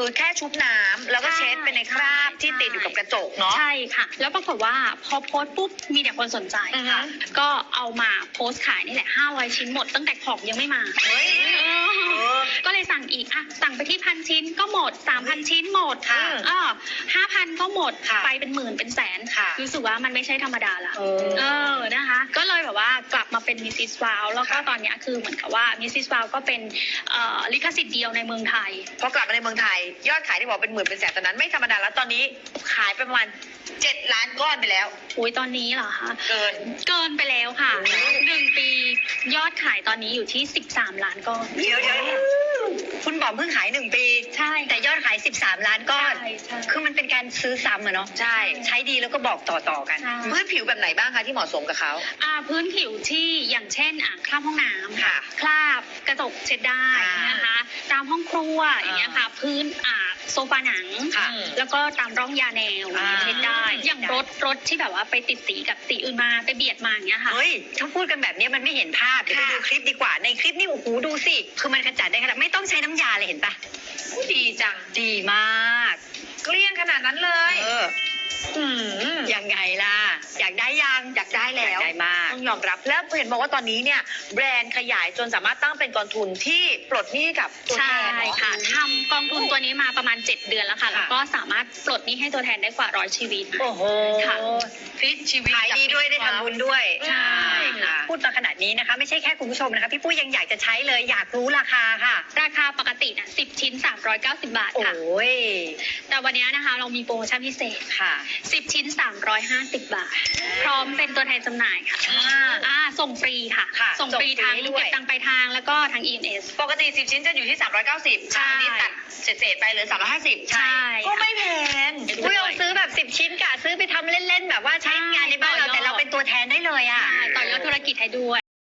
คือแค่ชุบน้ำแล้วก็เช็ดไปในคราบที่ติดอยู่กับกระจกเนาะ ใช่ค่ะ แล้วปรากฏว่าพอโพสต์ปุ๊บมีแต่คนสนใจอือฮึค่ะ ก็เอามาโพสต์ขายนี่แหละ500ชิ้นหมดตั้งแต่ของยังไม่มา เฮ้ย เออก็เลยสั่ง อีกอะสั่งไปที่พันชิ้นก็หมดสามพันชิ้นหมดค่ะเออห้าพันก็หมดค่ะไปเป็นหมื่นเป็นแสนค่ะ รู้สึกว่ามันไม่ใช่ธรรมดาละเอเอออนะคะ ก็เลยแบบว่ากลับมาเป็นมิสซิสวาวแล้วก็ค่ะตอนเนี้ยคือเหมือนกับว่ามิสซิสวาวก็เป็นเอ่อลิขสิทธิ์เดียวในเมืองไทยพอกลับมาในเมืองไทย ยอดขายที่บอกเป็นหมื่นเป็นแสนตอนนั้นไม่ธรรมดาแล้วตอนนี้ขายไปประมาณเจ็ดล้านก้อนไปแล้วอุ้ยตอนนี้เหรอคะเกินเกินไปแล้วค่ะโอ้โหหนึ่งปียอดขายตอนนี้อยู่ที่13ล้านก้อนเดี๋ยวเดี๋ยว คุณบอกเพิ่งขายหนึ่งปี ใช่ แต่ยอดขาย 13 ล้านก้อน ใช่ใช่ คือมันเป็นการซื้อซ้ำอะเนาะ ใช่ ใช้ดีแล้วก็บอกต่อๆกัน ใช่ พื้นผิวแบบไหนบ้างคะที่เหมาะสมกับเขา อ่าพื้นผิวที่อย่างเช่นอะคราบห้องน้ำค่ะคราบกระจกเช็ดได้อ่านนะคะ ตามห้องครัวอย่างเงี้ยค่ะ พื้นอ่า โซฟาหนังค่ะแล้วก็ตามร่องยาแนวอ่าเช็ดได้อย่างรถรถที่แบบว่าไปติดสีกับสีอื่นมาไปเบียดมาอย่างเงี้ยค่ะ เฮ้ยถ้าพูดกันแบบนี้มันไม่เห็นภาพเดี๋ยวไปค่ะ ดูคลิปดีกว่า ในคลิปนี่โอ้โหดูสิ คือมันขจัดได้ขนาดไม่ต้องใช้น้ำยาเลยเห็นปะดีจัง ดีมาก เกลี้ยงขนาดนั้นเลย เออ อืม ยังไงล่ะอยากได้ยังอยากได้แล้วอยากได้มากต้องยอมรับแล้วเห็นบอกว่าตอนนี้เนี่ยแบรนด์ขยายจนสามารถตั้งเป็นกองทุนที่ปลดหนี้กับตัวแทใช่นเหรอค่ะทำกองทุนตัวนี้มาประมาณ 7 เดือนแล้วค่ะค่ะแล้วก็สามารถปลดหนี้ให้ตัวแทนได้กว่าร้อยชีวิตโอ้โหค่ะพลิกชีวิตขายดีด้วยได้ทำบุญด้วยใช่ค่ะ พูดมาขนาดนี้นะคะ ไม่ใช่แค่คุณผู้ชมนะคะ พี่ปุ้ยยังอยากจะใช้เลยอยากรู้ราคาค่ะ ราคาปกตินะ10 ชิ้น 390 บาทโอ้ค่ะยแต่วันนี้นะคะเรามีโปรโมชั่นพิเศษ ค่ะ 10 ชิ้น 350 บาท พร้อมเป็นตัวแทนจำหน่ายค่ะอ่าอ่าส่งฟรีค่ะ ค่ะส่งฟรีส่งฟรีทางด้วย เก็บตังค์ปลายทางแล้วก็ทาง EMS ปกติ 10 ชิ้นจะอยู่ที่ 390ใช่ อันนี้ตัดเศษๆไปเหลือ350ใช่ ก็ไม่แพงอุ้ยเราซื้อแบบสิบ10 ชิ้นกะซื้อไปทำเล่นๆ แบบว่าใช้งานในบ้านเราใช่แต่เราเป็น ตัวแทนได้เลยอะใช่ต่อยอดธุรกิจให้ด้วย